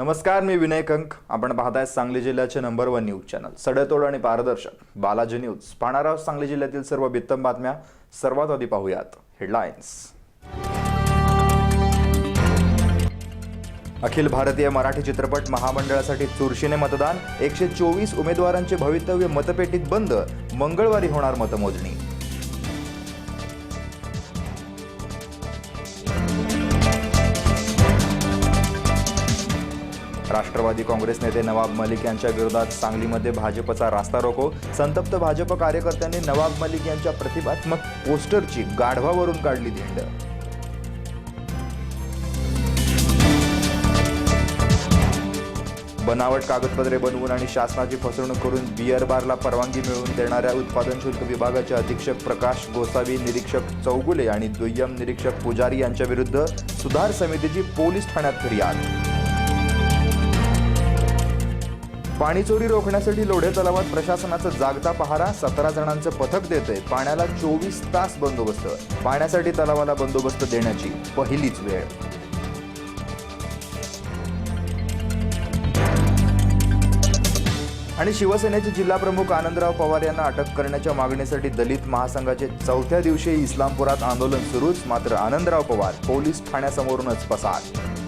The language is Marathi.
नमस्कार मी विनय कंक. आपण पाहताय सांगली जिल्ह्याचे नंबर वन न्यूज चॅनल सडेतोड आणि पारदर्शक. बालाजी न्यूज पाहणार आहोत सांगली जिल्ह्यातील सर्व बित्तम बातम्या. सर्वात आधी पाहूयात हेडलाईन्स अखिल भारतीय मराठी चित्रपट महामंडळासाठी चुरशीने मतदान. एकशे चोवीस उमेदवारांचे भवितव्य मतपेटीत बंद. मंगळवारी होणार मतमोजणी. राष्ट्रवादी काँग्रेस नेते नवाब मलिक यांच्या विरोधात सांगलीमध्ये भाजपचा रास्ता रोको. संतप्त भाजप कार्यकर्त्यांनी नवाब मलिक यांच्या प्रतिभात्मक पोस्टरची गाढवावरून काढली धिंड बनावट कागदपत्रे बनवून आणि शासनाची फसवणूक करून बियर बारला परवानगी मिळवून देणाऱ्या उत्पादन शुल्क विभागाचे अधीक्षक प्रकाश गोसावी निरीक्षक चौगुले आणि दुय्यम निरीक्षक पुजारी यांच्या विरुद्ध सुधार समितीची पोलीस ठाण्यात फिर्याद. पाणी चोरी रोखण्यासाठी लोढे तलावात प्रशासनाचा जागता पहारा सतरा जणांचं पथक देते पाण्याला चोवीस तास बंदोबस्त. पाण्यासाठी तलावाला बंदोबस्त देण्याची पहिलीच वेळ. आणि शिवसेनेचे जिल्हाप्रमुख आनंदराव पवार यांना अटक करण्याच्या मागणीसाठी दलित महासंघाचे चौथ्या दिवशी इस्लामपुरात आंदोलन सुरूच मात्र आनंदराव पवार पोलीस ठाण्यासमोरूनच पसार.